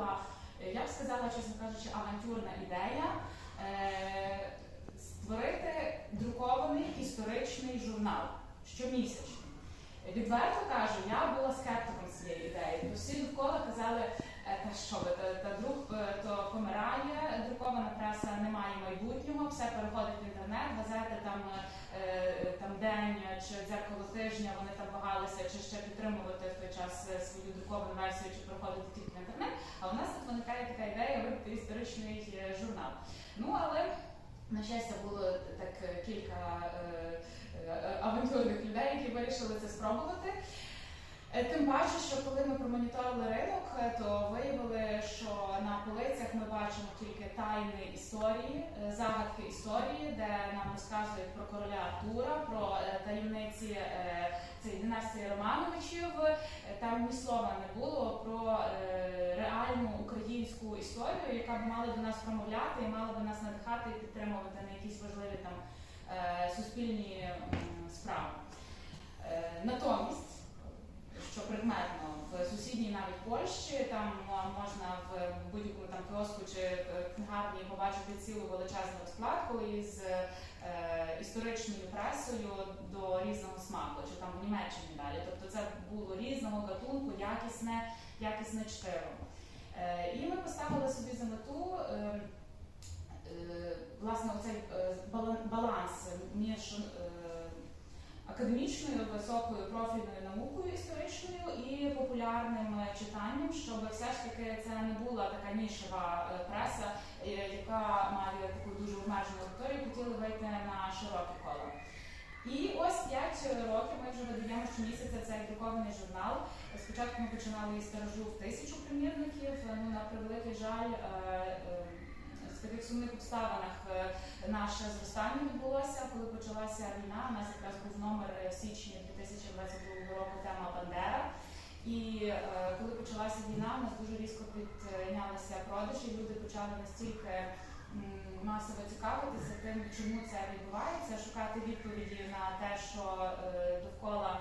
була, е, я б сказала, чесно кажучи, авантюрна ідея е, створити друкований історичний журнал щомісячний. Відверто кажу, я була скептиком цієї ідеї. Всі довкола казали, «Е, та що ви, та, та друк е, то помирає, друкована преса не має майбутнього, все переходить в інтернет, газети там, е, там день чи дзеркало тижня, вони там вагалися, чи ще підтримувати в той час е, свою друковану версію, чи переходити тільки в інтернет. А у нас тут виникає така ідея видати історичний е, журнал. Ну але на щастя було так е, кілька е, е, авантюрних людей, які вирішили це спробувати. Е, Тим паче, що коли ми промоніторили ринок, е, то виявили, що на полицях ми бачимо тільки тайни історії, е, загадки історії, де нам розказують про короля Артура, про таємниці цієї династії Романовичів. Там ні слова не було про реальну українську історію, яка б мала до нас промовляти і мала би нас надихати і підтримувати на якісь важливі там суспільні справи. Натомість що предметно в сусідній навіть Польщі там можна в будь-якому там кіоску чи е, книгарні побачити цілу величезну розкладку із е, історичною пресою до різного смаку, чи там в Німеччині далі. Тобто це було різного гатунку, якісне, якісне чтиво. Е, і ми поставили собі за мету. Е, е, Власне, оцей е, баланс між академічною високою профільною наукою історичною і популярним е, читанням, щоб все ж таки це не була така нішева е, преса, е, яка має таку дуже обмежену аудиторію, хотіли вийти на широке коло. І ось 5 років ми вже видаємо щомісяця цей друкований журнал. Спочатку ми починали із тиражу в тисячу примірників. Ну на превеликий жаль, в таких сумних обставинах е, наше зростання відбулося, коли почалася війна. У нас якраз був номер в січні 2022 року тема Бандера. І е, коли почалася війна, у нас дуже різко піднялися продажі. Люди почали настільки масово цікавитися тим, чому це відбувається, шукати відповіді на те, що е, довкола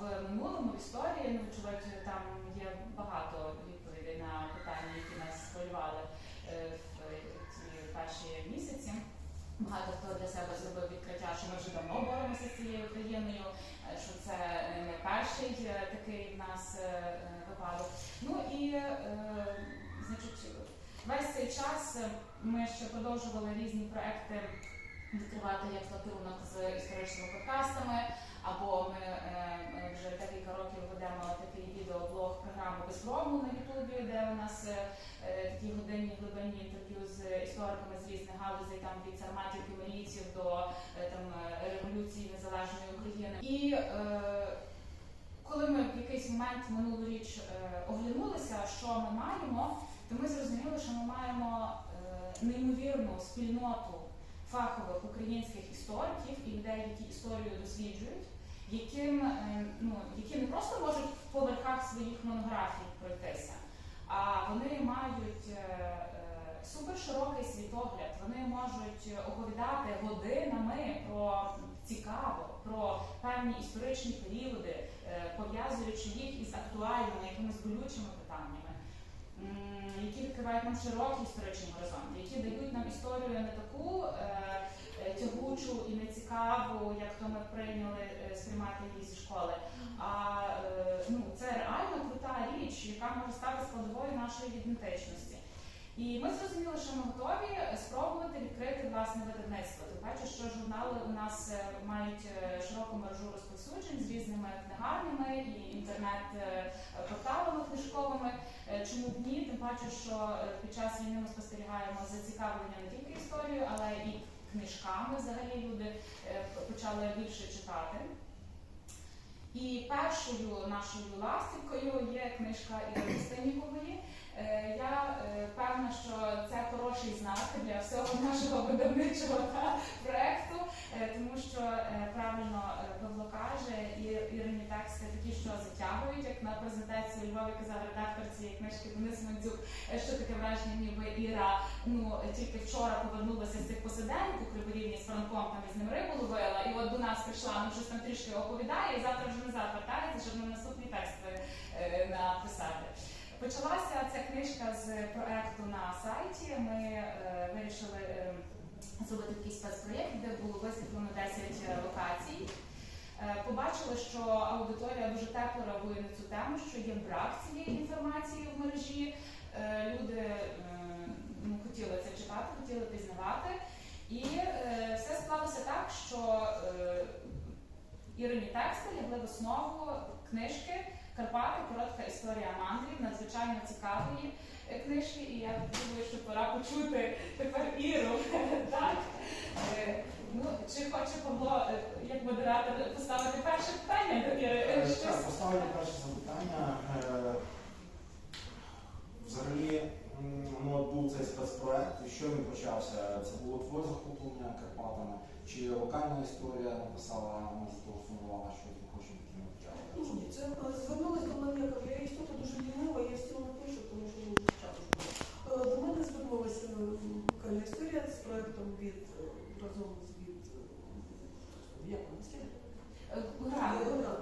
в минулому в історії. Ну, вочевидь, там є багато відповідей на питання, які нас хвилювали перші місяці. Багато хто для себе зробив відкриття, що ми вже давно боремося з цією країною, е, що це не перший е, такий в нас е, е, випадок. Ну і е, значить, весь цей час е, ми ще продовжували різні проекти відкривати як латерунок з історичними подкастами. Або ми е, е, вже декілька років ведемо такий відеоблог програму Безгрому на Ютубі, де у нас е, е, такі годинні глибинні інтерв'ю з істориками з різних галузей, там від сарматів кімерійців до е, там революції незалежної України. І коли ми в якийсь момент минулоріч е, оглянулися, що ми маємо, то ми зрозуміли, що ми маємо неймовірну спільноту фахових українських істориків і людей, які історію досліджують, яким е, ну які не просто можуть в поверхах своїх монографій пройтися, а вони мають е, е, суперширокий світогляд. Вони можуть оповідати годинами про цікаво, про певні історичні періоди, пов'язуючи їх із актуальними якимись болючими питаннями. Які відкривають нам широкий історичний горизонт, які дають нам історію не таку е, е, тягучу і нецікаву, як то ми прийняли е, сприймати її зі школи. А е, ну, це реально крута річ, яка може стати складовою нашої ідентичності. І ми зрозуміли, що ми готові спробувати відкрити власне видавництво. Тим паче, що журнали у нас е, мають широку мережу розповсюджень з різними книгарнями і інтернет-порталами книжковими. Чому б ні? Тим паче, що під час війни ми спостерігаємо зацікавлення не тільки історією, але книжками. Взагалі люди е, почали більше читати. І першою нашою ластівкою є книжка Ірини Стинікової. Е, Я е, певна, що це хороший знак для всього нашого видавничого та, проекту, е, тому що правильно Павло каже, і Ірині тексти такі, що затягують, як на презентації Львові казав редактор цієї книжки Денис Мандзюк, що таке враження, ніби Іра ну тільки вчора повернулася з цих посиденьок у Криворівні з Франком, там із ним рибу ловила, і от до нас прийшла, ну щось там трішки оповідає, і завтра вже назад вертається, щоб на наступний текст написати. Почалася ця книжка з проекту на сайті. Ми е, вирішили е, зробити такий спецпроєкт, де було висвітлено 10 локацій. Е, Побачили, що аудиторія дуже тепло реагує на цю тему, що є брак цієї інформації в мережі. Люди ну, хотіли це читати, хотіли пізнавати. І все склалося так, що е, Ірині тексти лягли в основу книжки Карпати, коротка історія мандрів, надзвичайно цікавої е, книжки. І я думаю, що пора почути тепер Іру. так? Е, Ну, чи хоче Павло, е, як модератор, поставити перше питання до Іри? Так, поставлю перше запитання. Взагалі, ну, був цей спецпроект, і що він почався? Це було твоє захоплення Карпатами? Чи локальна історія написала, вона зателефонувала, що ти хочеш таким почати? Ні, це е, звернулась до мене, я кажу, я істота дуже лінива, я стіл не пишу, тому що ну, часу. Е, До мене звернулася локальна історія з проектом від е, разом з від як Гра.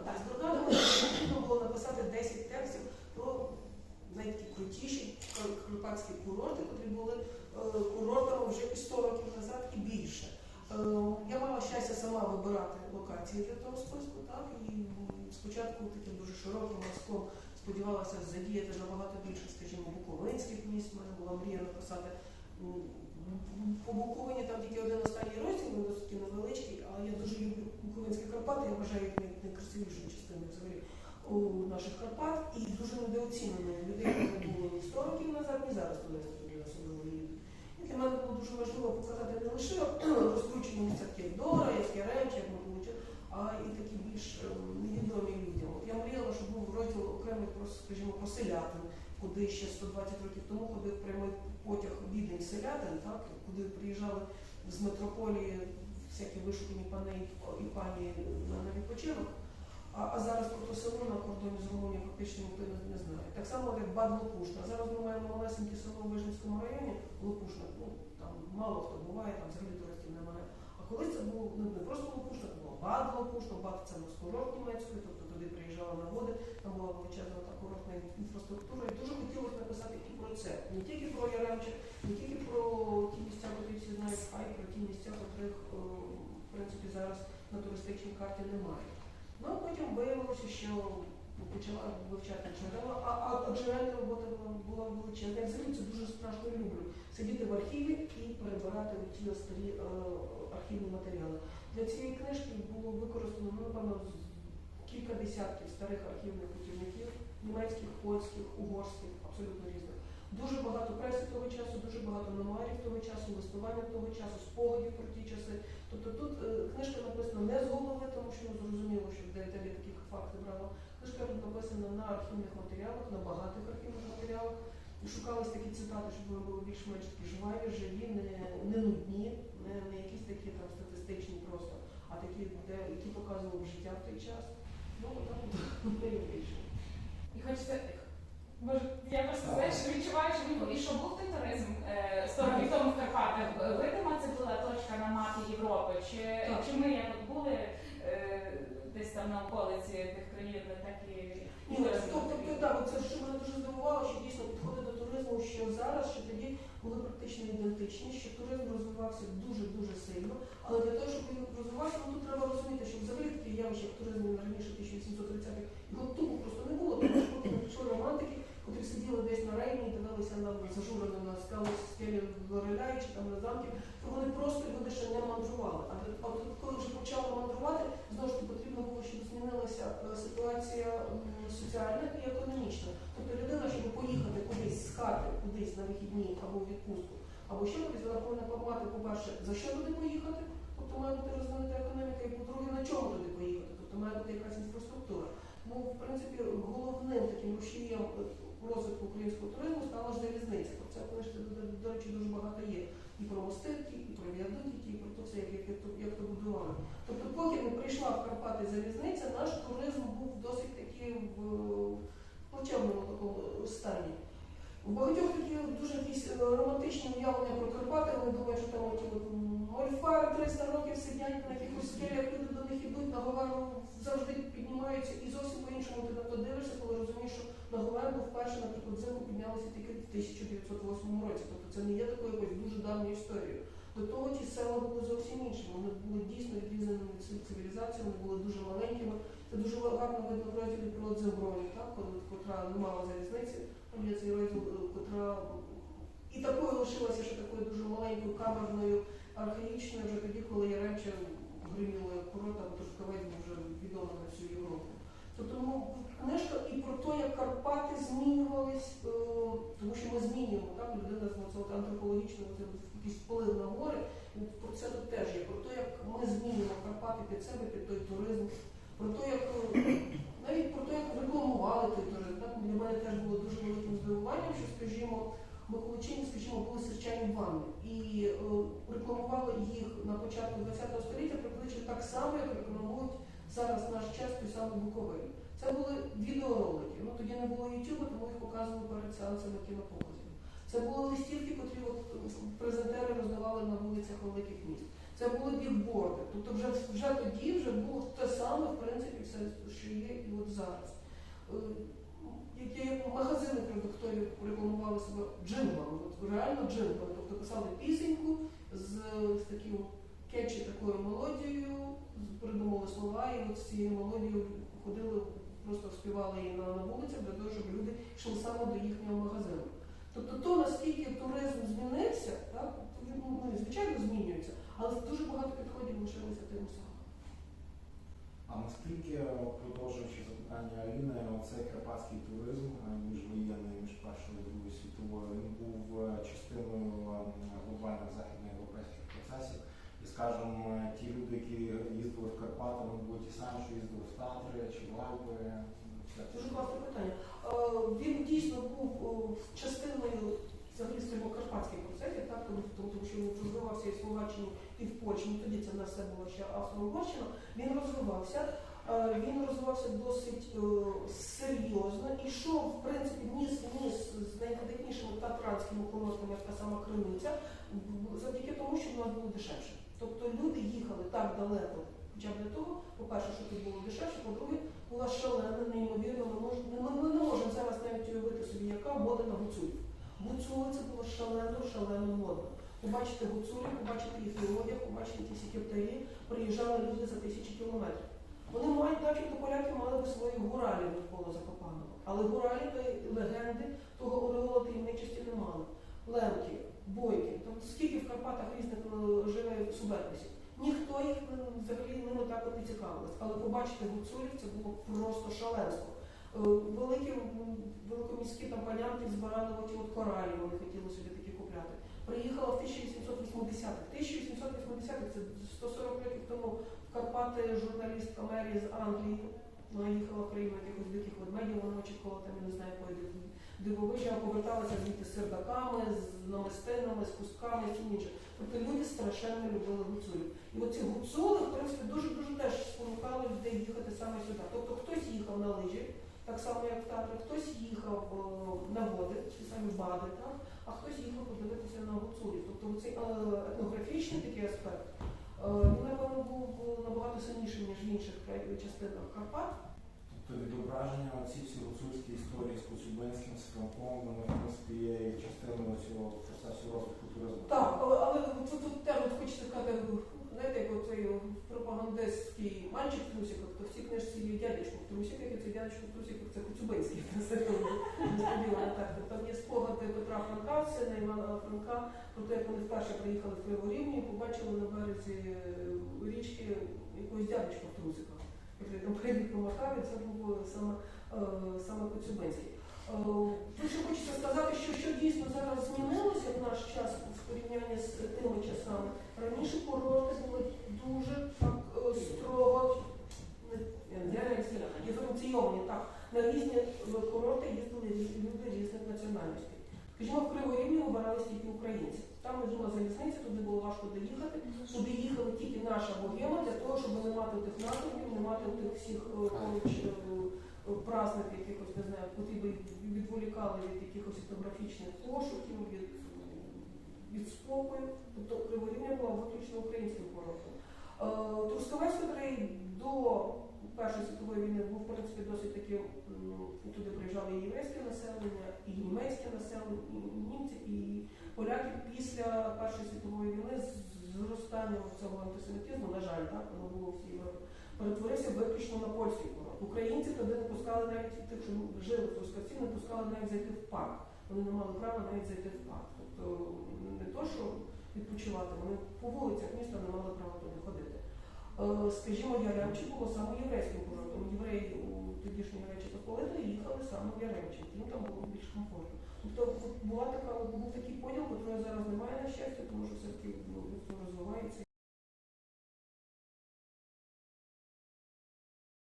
Так, з програмою потрібно було написати 10 текстів про найкрутіші карпатські курорти, які були е, курортами вже і 100 років назад і більше. Е, Я мала щастя сама вибирати локації для того списку, так і спочатку таким дуже широким мазком сподівалася задіяти набагато більше, скажімо, буковинських міст. У мене була мрія написати по Буковині там тільки один останній розділ, він досить невеличкий, але я дуже люблю Буковинські Карпати, я вважаю їх найкрасивішою частиною взагалі у наших Карпат і дуже недооціненою людей, які не було ні 100 років назад, ні зараз туди туди особливо їдуть. І для мене було дуже важливо показати не лише розкручені місця, як є Дора, як є Ремч, а і такі більш ем, невідомі людям. От я мріяла, щоб був розділ окремий про, скажімо, про селятин, куди ще 120 років тому ходив прямий потяг відень селятин, так, куди приїжджали з метрополії всякі вишукані пани і пані на відпочинок. А, а зараз про то село на кордоні з Румунією фактично ніхто не, знає. Так само як Бад Лопушна. Зараз ми маємо малесеньке село в Вижницькому районі, Лопушна, ну там мало хто буває, там взагалі туристів немає. А колись це було ну, не просто Лопушна, це було Бад Лопушна, Бад це був курорт німецький, тобто туди приїжджали на води, там була величезна та курортна інфраструктура. І дуже хотілося написати і про це. Не тільки про Яремче, не тільки про ті місця, які всі знають, а й про ті місця, котрих е, в принципі зараз на туристичній карті немає. Ну потім виявилося, що почала вивчати джерела, а, а, джерельна робота була величезна. Я взагалі це дуже страшно люблю. Сидіти в архіві і перебирати ті старі е, архівні матеріали. Для цієї книжки було використано, ну, напевно, кілька десятків старих архівних путівників, німецьких, польських, угорських, абсолютно різних. Дуже багато преси того часу, дуже багато мемуарів того часу, листування того часу, спогадів про ті часи. Тобто тут е, книжка написана не з голови, тому що ну, зрозуміло, що в ДТВ такі факти брала. Книжка тут написана на архівних матеріалах, на багатих архівних матеріалах. Шукались такі цитати, щоб вони були більш-менш такі живаві, живі, не, не нудні, не, не якісь такі там статистичні просто, а такі, де, які показували життя в той час. Ну, ми і вийшли. І хочеться. Може, я просто знаєш, відчуваю, що він і що був той туризм е, 100 років тому в Карпатах. Видима це була точка на мапі Європи. Чи, Так. чи ми як от були е, десь там на околиці тих країн, так і тобто, тобто, так, це що мене дуже здивувало, що дійсно підходи до туризму, що зараз, що тоді були практично ідентичні, що туризм розвивався дуже-дуже сильно. Але для того, щоб він розвивався, ну, тут треба розуміти, що взагалі таке явище, як туризм раніше 1830-х, його тупо просто не було, тому що поки не пішли романтики, котрі сиділи десь на рейні і дивилися на зажурено на скали скелі Лореля чи там на замки, то вони просто люди ще не мандрували. А от коли вже почали мандрувати, знову ж таки потрібно було, щоб змінилася е, ситуація соціальна і економічна. Тобто людина, щоб поїхати кудись з хати, кудись на вихідні або в відпустку, або ще кудись, вона повинна мати, по-перше, за що туди поїхати, тобто має бути розвинута економіка, і по-друге, на чому туди поїхати, тобто має бути якась інфраструктура. Ну, в принципі, головним таким рушієм розвитку українського туризму стала залізниця. Про це, книжці, до, речі, дуже багато є. І про мостинки, і про віадуки, і про те як, як, як, як то будували. Тобто, поки не прийшла в Карпати залізниця, наш туризм був досить таки в плачевному такому стані. У багатьох такі дуже е, романтичні уявлення про Карпати, вони думають, що там от мольфари 300 років сидять на якихось скелях, люди до них ідуть, на Говару завжди піднімаються і зовсім по-іншому ти на то дивишся, коли розумієш, що на Говерлу вперше, зиму піднялися тільки в 1908 році. Тобто це не є такою якоюсь дуже давньою історією. До того ті села були зовсім іншими. Вони були дійсно відрізаними від цивілізації, вони були дуже маленькими. Це дуже гарно видно в розділі про Дзеброні, так, котра не мала залізниці, там є цей розділ, е, котра і такою лишилася ще такою дуже маленькою камерною, архаїчною вже тоді, коли Яремче гриміло як корота, бо Трускавець був вже відомий на всю Європу. Ну, книжка і про те, як Карпати змінювались, е, тому що ми змінюємо, так, людина з антропологічно, якийсь вплив на гори, про це тут теж є, про те, як ми змінюємо Карпати під себе, під той туризм, про те, як навіть про те, як рекламували той туризм. Так, для мене теж було дуже великим здивуванням, що, скажімо, Миколичині, скажімо, були сірчані ванни і е, рекламували їх на початку ХХ століття приблизно так само, як рекламують зараз наш час самий Буковель. Це були відеоролики. Ну тоді не було YouTube, тому їх показували перед сеансами кінопоказів. Це були листівки, котрі презентери роздавали на вулицях великих міст. Це були бікборди. Тобто вже, вже тоді вже було те саме, в принципі, все, що є і от зараз. Е, Які магазини продуктові рекламували себе джинглами, реально джинглами, тобто писали пісеньку з, з таким кетчі такою мелодією, придумали слова, і от з цією мелодією ходили, просто співали її на, на вулицях для того, щоб люди йшли саме до їхнього магазину. Тобто то, наскільки туризм змінився, так, він ну, звичайно змінюється, але дуже багато підходів лишилося тим самим. А наскільки, продовжуючи запитання Аліни, оцей карпатський туризм міжвоєнний, між Першою і Другою світовою, він був е, частиною е, глобальних західноєвропейських процесів. І, скажімо, е, ті люди, які їздили в Карпати, вони були ті самі, що їздили в Це. Дуже класне питання. Е, Він дійсно був е, частиною взагалі карпатських процесів, так, тому, що він розвивався і в Словаччині, і в Польщі. Ну, тоді це в нас все було ще Австро-Угорщина. Він розвивався. Е, Він розвивався досить е, серйозно і йшов, в принципі, ніс ніс з найкадетнішими татранськими курортами, як та сама Криниця, завдяки тому, що в нас було дешевше. Тобто люди їхали так далеко, хоча б для того, по-перше, що тут було дешевше, по-друге, була шалена, неймовірно, ми, мож, ми, не можемо зараз навіть уявити собі, яка мода на гуцулів. Гуцули це було шалено, шалено модно. Побачити гуцулів, побачити їхній одяг, побачити ті всі кептарі, приїжджали люди за тисячі кілометрів. Вони мають так, як то поляки мали би свої гуралі навколо Закопаного. Але гуралі легенди, того ореола таємничості не мали. Лемки, бойки, там скільки в Карпатах різних е, живе субетнесів. Ніхто їх е, взагалі ними так от не цікавився. Але побачити гуцулів це було просто шаленство. Е, Великі великоміські там панянки збирали оті от коралі, вони хотіли собі такі купляти. Приїхала в 1880-х. 1880-х це 140 років тому в Карпати журналістка Мері з Англії. Вона їхала країну якихось диких ведмедів, вона очікувала там, я не знаю, див- дивовижі, а поверталася звідти з сердаками, з намистинами, з кусками і всім. Тобто люди страшенно любили гуцулів. І оці гуцули, в принципі, дуже-дуже теж спонукали людей їхати саме сюди. Тобто хтось їхав на лижі, так само як в Татрах, хтось їхав е, на води, ті самі бади, так? а хтось їхав подивитися на гуцулів. Тобто цей е, етнографічний такий аспект, він, напевно, був е, набагато сильнішим, ніж в інших частинах Карпат. Тобто відображення оці всі гуцульські історії з Коцюбинським, з Франком, вони, в принципі, є частиною цього процесу розвитку туризму. Так, але, але тут, тут от хочеться сказати, знаєте, як оцей пропагандистський мальчик в трусиках, то в цій книжці є дядечко в трусиках, і цей дядечко в трусиках це Коцюбинський. Несподівано так. Тобто Там є спогади Петра Франка, сина Івана Франка, про те, як вони вперше приїхали в Криворівню і побачили на березі е, річки якогось дядечка в трусиках. Який там прийде помахав, і це був е, саме Коцюбинський. Е, ще хочеться сказати, що, що дійсно зараз змінилося в наш час в порівнянні з тими часами. Раніше курорти були дуже так е, строго диференційовані. Так, на різні е, курорти їздили люди різних національностей. Скажімо, в Криворівні обирались тільки українці. Там не була залізниця, туди було важко доїхати. Туди їхала тільки наша богема для того, щоб не мати тих натовпів, не мати тих всіх поруч е, якихось, не знаю, би відволікали від якихось етнографічних пошуків, від, від спокою. Тобто Криворівня була виключно українським курортом. Е, Трускавець, який до Першої світової війни був в принципі досить таким, туди приїжджали і єврейське населення, і німецьке населення, і німці, і поляки після Першої світової війни з зростанням цього антисемітизму, на жаль, так воно було в Європі, перетворився виключно на польський курорт. Українці туди не пускали навіть тих, що жили в Трускавці, не пускали навіть зайти в парк. Вони не мали права навіть зайти в парк. Тобто не то, що відпочивати, вони по вулицях міста не мали права туди ходити. Е, Скажімо, Яремче було саме єврейським курортом. Євреї у тодішньої Речі Посполитої їхали саме в Яремче, їм там було більш комфортно. Тобто була така, був такий поділ, який зараз немає на щастя, тому що все-таки ну, розвивається